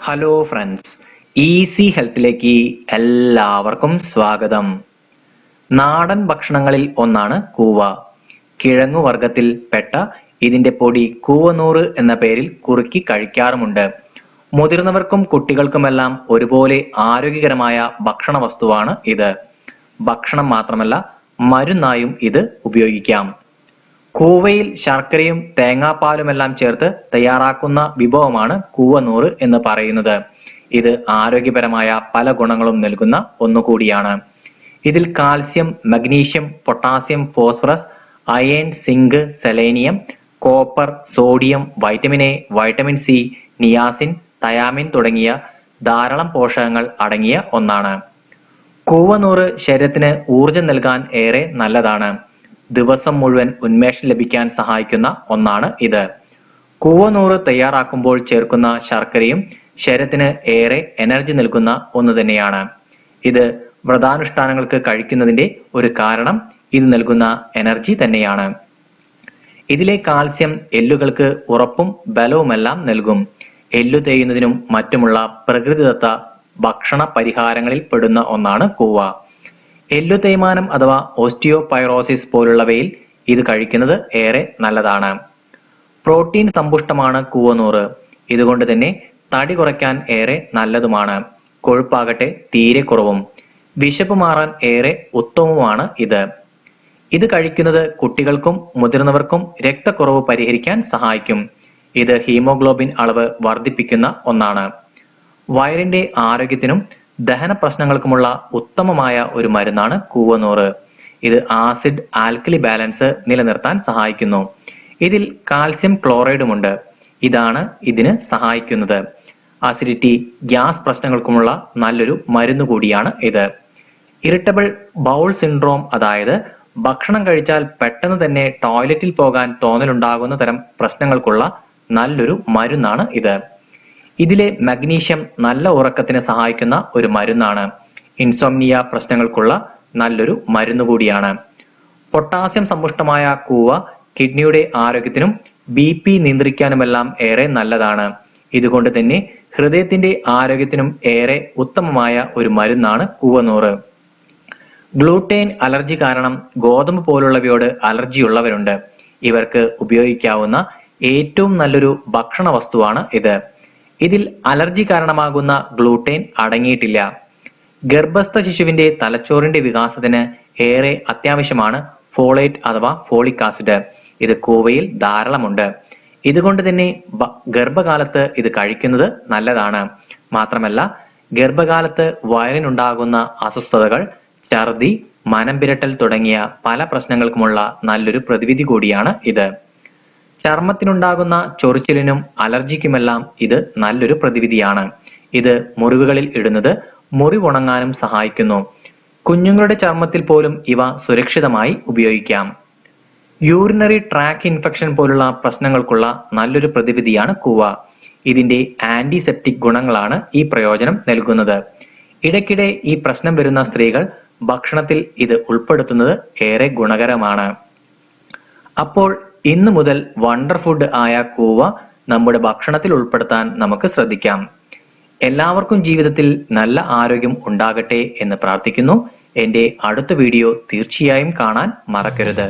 Hello friends easy ഹെൽത്തിലേക്ക് എല്ലാവർക്കും സ്വാഗതം. നാടൻ ഭക്ഷണങ്ങളിൽ ഒന്നാണ് കൂവ. കിഴങ്ങു വർഗത്തിൽ പെട്ട ഇതിന്റെ പൊടി കൂവനൂറ് എന്ന പേരിൽ കുറുക്കി കഴിക്കാറുമുണ്ട്. മുതിർന്നവർക്കും കുട്ടികൾക്കുമെല്ലാം ഒരുപോലെ ആരോഗ്യകരമായ ഭക്ഷണ വസ്തുവാണ് ഇത്. ഭക്ഷണം മാത്രമല്ല മരുന്നായും ഇത് ഉപയോഗിക്കാം. കൂവയിൽ ശർക്കരയും തേങ്ങാപ്പാലുമെല്ലാം ചേർത്ത് തയ്യാറാക്കുന്ന വിഭവമാണ് കൂവനൂറ് എന്ന് പറയുന്നത്. ഇത് ആരോഗ്യപരമായ പല ഗുണങ്ങളും നൽകുന്ന ഒന്നുകൂടിയാണ്. ഇതിൽ calcium magnesium potassium phosphorus iron zinc selenium copper sodium vitamin A vitamin C niacin thiamine തുടങ്ങിയ ധാരാളം പോഷകങ്ങൾ അടങ്ങിയ ഒന്നാണ്. കൂവനൂറ് ശരീരത്തിന് ഊർജം നൽകാൻ ഏറെ നല്ലതാണ്. ദിവസം മുഴുവൻ ഉന്മേഷം ലഭിക്കാൻ സഹായിക്കുന്ന ഒന്നാണ് ഇത്. കൂവനൂറ് തയ്യാറാക്കുമ്പോൾ ചേർക്കുന്ന ശർക്കരയും ശരീരത്തിന് ഏറെ എനർജി നൽകുന്ന ഒന്ന് തന്നെയാണ്. ഇത് വ്രതാനുഷ്ഠാനങ്ങൾക്ക് കഴിക്കുന്നതിന്റെ ഒരു കാരണം ഇത് നൽകുന്ന എനർജി തന്നെയാണ്. ഇതിലെ കാൽസ്യം എല്ലുകൾക്ക് ഉറപ്പും ബലവുമെല്ലാം നൽകും. എല്ലു തേയുന്നതിനും മറ്റുമുള്ള പ്രകൃതിദത്ത ഭക്ഷണ പരിഹാരങ്ങളിൽ പെടുന്ന ഒന്നാണ് കൂവ. എല്ലു തേയ്മാനം അഥവാ ഓസ്റ്റിയോപൈറോസിസ് പോലുള്ളവയിൽ ഇത് കഴിക്കുന്നത് ഏറെ നല്ലതാണ്. പ്രോട്ടീൻ സമ്പുഷ്ടമാണ് കൂവനൂറ്. ഇതുകൊണ്ട് തന്നെ തടി കുറയ്ക്കാൻ ഏറെ നല്ലതുമാണ്. കൊഴുപ്പാകട്ടെ തീരെ കുറവും. വിശപ്പ് മാറാൻ ഏറെ ഉത്തമവുമാണ് ഇത്. ഇത് കഴിക്കുന്നത് കുട്ടികൾക്കും മുതിർന്നവർക്കും രക്തക്കുറവ് പരിഹരിക്കാൻ സഹായിക്കും. ഇത് ഹീമോഗ്ലോബിൻ അളവ് വർദ്ധിപ്പിക്കുന്ന ഒന്നാണ്. വയറിന്റെ ആരോഗ്യത്തിനും ദഹന പ്രശ്നങ്ങൾക്കുമുള്ള ഉത്തമമായ ഒരു മരുന്നാണ് കൂവനൂറ്. ഇത് ആസിഡ് ആൽക്കലി ബാലൻസ് നിലനിർത്താൻ സഹായിക്കുന്നു. ഇതിൽ കാൽസ്യം ക്ലോറൈഡുമുണ്ട്. ഇതാണ് ഇതിന് സഹായിക്കുന്നത്. അസിഡിറ്റി ഗ്യാസ് പ്രശ്നങ്ങൾക്കുമുള്ള നല്ലൊരു മരുന്ന് കൂടിയാണ് ഇത്. ഇറിറ്റബിൾ ബൗൾ സിൻഡ്രോം അതായത് ഭക്ഷണം കഴിച്ചാൽ പെട്ടെന്ന് തന്നെ ടോയ്ലറ്റിൽ പോകാൻ തോന്നലുണ്ടാകുന്ന തരം പ്രശ്നങ്ങൾക്കുള്ള നല്ലൊരു മരുന്നാണ് ഇത്. ഇതിലെ മഗ്നീഷ്യം നല്ല ഉറക്കത്തിന് സഹായിക്കുന്ന ഒരു മരുന്നാണ്. ഇൻസോംനിയ പ്രശ്നങ്ങൾക്കുള്ള നല്ലൊരു മരുന്ന് കൂടിയാണ്. പൊട്ടാസ്യം സമ്പുഷ്ടമായ കൂവ കിഡ്നിയുടെ ആരോഗ്യത്തിനും ബി പി നിയന്ത്രിക്കാനുമെല്ലാം ഏറെ നല്ലതാണ്. ഇതുകൊണ്ട് തന്നെ ഹൃദയത്തിന്റെ ആരോഗ്യത്തിനും ഏറെ ഉത്തമമായ ഒരു മരുന്നാണ് കൂവനൂറ്. ഗ്ലൂട്ടെയിൻ അലർജി കാരണം ഗോതമ്പ് പോലുള്ളവയോട് അലർജി ഉള്ളവരുണ്ട് ഇവർക്ക് ഉപയോഗിക്കാവുന്ന ഏറ്റവും നല്ലൊരു ഭക്ഷണ വസ്തുവാണ് ഇത്. ഇതിൽ അലർജി കാരണമാകുന്ന ഗ്ലൂട്ടേൻ അടങ്ങിയിട്ടില്ല. ഗർഭസ്ഥ ശിശുവിന്റെ തലച്ചോറിന്റെ വികാസത്തിന് ഏറെ അത്യാവശ്യമാണ് ഫോളേറ്റ് അഥവാ ഫോളിക് ആസിഡ്. ഇത് കോവയിൽ ധാരാളമുണ്ട്. ഇതുകൊണ്ട് തന്നെ ഗർഭകാലത്ത് ഇത് കഴിക്കുന്നത് നല്ലതാണ്. മാത്രമല്ല ഗർഭകാലത്ത് വയറിനുണ്ടാകുന്ന അസ്വസ്ഥതകൾ ഛർദി മനം പിരട്ടൽ തുടങ്ങിയ പല പ്രശ്നങ്ങൾക്കുമുള്ള നല്ലൊരു പ്രതിവിധി കൂടിയാണ് ഇത്. ചർമ്മത്തിനുണ്ടാകുന്ന ചൊറിച്ചിലിനും അലർജിക്കുമെല്ലാം ഇത് നല്ലൊരു പ്രതിവിധിയാണ്. ഇത് മുറിവുകളിൽ ഇടുന്നത് മുറിവുണങ്ങാനും സഹായിക്കുന്നു. കുഞ്ഞുങ്ങളുടെ ചർമ്മത്തിൽ പോലും ഇവ സുരക്ഷിതമായി ഉപയോഗിക്കാം. യൂറിനറി ട്രാക്ക് ഇൻഫെക്ഷൻ പോലുള്ള പ്രശ്നങ്ങൾക്കുള്ള നല്ലൊരു പ്രതിവിധിയാണ് കൂവ. ഇതിന്റെ ആന്റിസെപ്റ്റിക് ഗുണങ്ങളാണ് ഈ പ്രയോജനം നൽകുന്നത്. ഇടയ്ക്കിടെ ഈ പ്രശ്നം വരുന്ന സ്ത്രീകൾ ഭക്ഷണത്തിൽ ഇത് ഉൾപ്പെടുത്തുന്നത് ഏറെ ഗുണകരമാണ്. അപ്പോൾ ഇന്നു മുതൽ വണ്ടർ ഫുഡ് ആയ കൂവ നമ്മുടെ ഭക്ഷണത്തിൽ ഉൾപ്പെടുത്താൻ നമുക്ക് ശ്രദ്ധിക്കാം. എല്ലാവർക്കും ജീവിതത്തിൽ നല്ല ആരോഗ്യം ഉണ്ടാകട്ടെ എന്ന് പ്രാർത്ഥിക്കുന്നു. എന്റെ അടുത്ത വീഡിയോ തീർച്ചയായും കാണാൻ മറക്കരുത്.